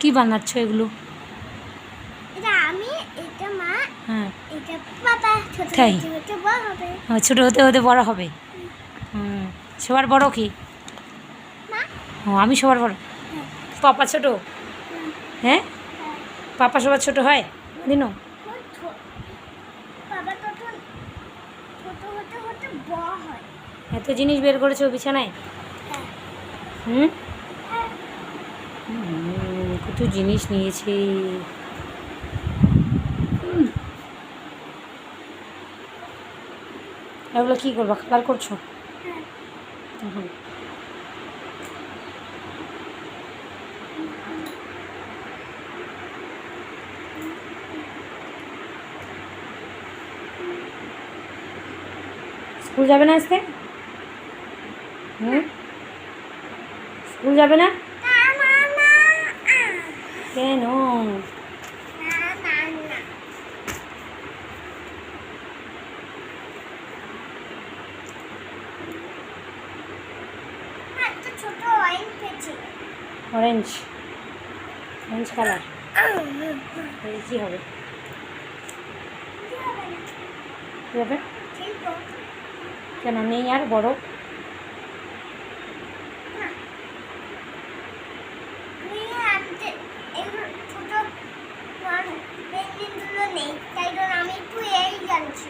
কি বানাচ্ছ এগুলো? এটা আমি এটা মা হ্যাঁ। এটা ছোট বড় হবে। হতে হতে বড় হবে? হুম সবার বড় কি? ও আমি সবার বড়? হ্যাঁ। পাপা ছোট? হ্যাঁ। পাপা সবার ছোট হয়? দিনো? ওই ছো- বাবা তখন ছোট হতে হতে বড় হয়। এত জিনিস বের করেছ বিছানায়? হ্যাঁ হ্যাঁ। হুম, কত জিনিস নিয়েছি। এগুলো কি করবা? কালার করছ? হ্যাঁ। স্কুল যাবে না আজকে? হুম? স্কুল যাবে না না আহ, কেন না না না হ্যাঁ তো ছোট ওয়াইন পেয়েছি। অরেঞ্জ অরেঞ্জ কালার কী হবে? কী হবে কেন নেই আর বড়? নেই তাই জন্য আমি একটু এই জানছি।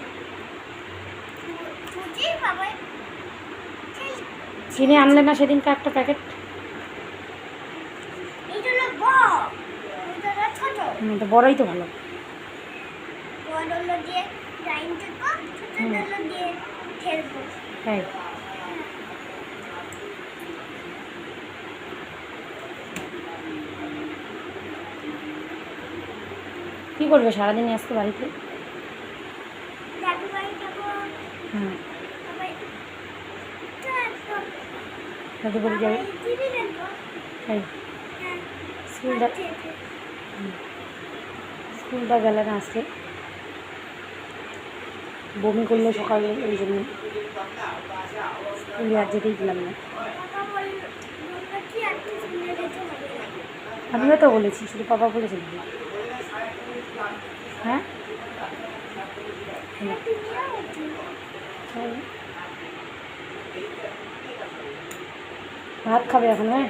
বুঝি বাবা কিনে আনলে না সেদিনকে একটা প্যাকেট? বড়ই তো ভালো। তাই? কী করবে সারাদিন আজকে বাড়িতে? হুম। দাদু বলে যাবে। হ্যাঁ স্কুলটা স্কুলটা গেলে না আজকে। বমি করল সকালে ওই জন্য। স্কুলে আর যেতেই দিলাম না। আমিও তো বলেছি, শুধু পাপা বলেছিল হ্যাঁ? হুম। ভাত খাবে এখন হ্যাঁ?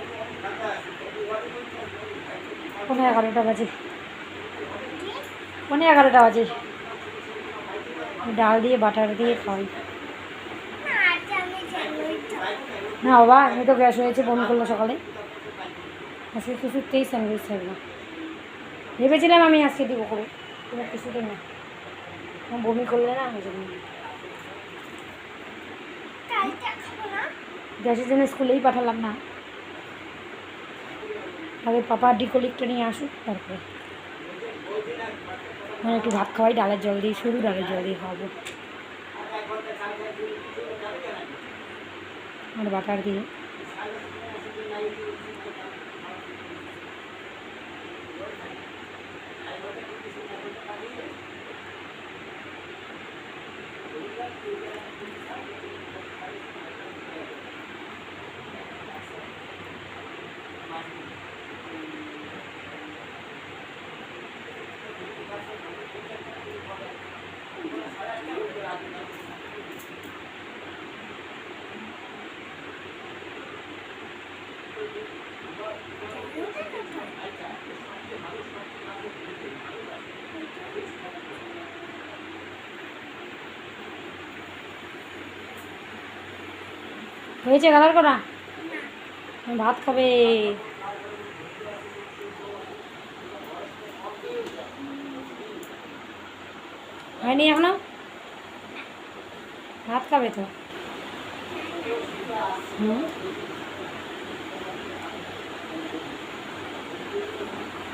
পনেরো এগারোটা বাজে। পনেরো এগারোটা বাজে। ডাল দিয়ে, বাটার দিয়ে খাওয়াই না আমি বাবা আমি তো গ্যাস হয়েছে, বমি করল সকালে। আজকে কিছুতেই স্যান্ডউইচ না ভেবেছিলাম আমি আজকে দিব করে, কিন্তু কিছুতেই না। বমি করলে না ওই জন্য না? গ্যাসের জন্য স্কুলেই পাঠালাম না। আগে পাপা ডিকোলিকটা নিয়ে আসুক, তারপরে। মানে একটু ভাত খাওয়াই, ডালের জল দিয়ে শুধু ডালের জল দিয়ে খাওয়াবো। আর বাটার দিয়ে হয়েছে কালার করা ভাত খাবে। হয়নি এখনও? ভাত খাবে তো। হুম?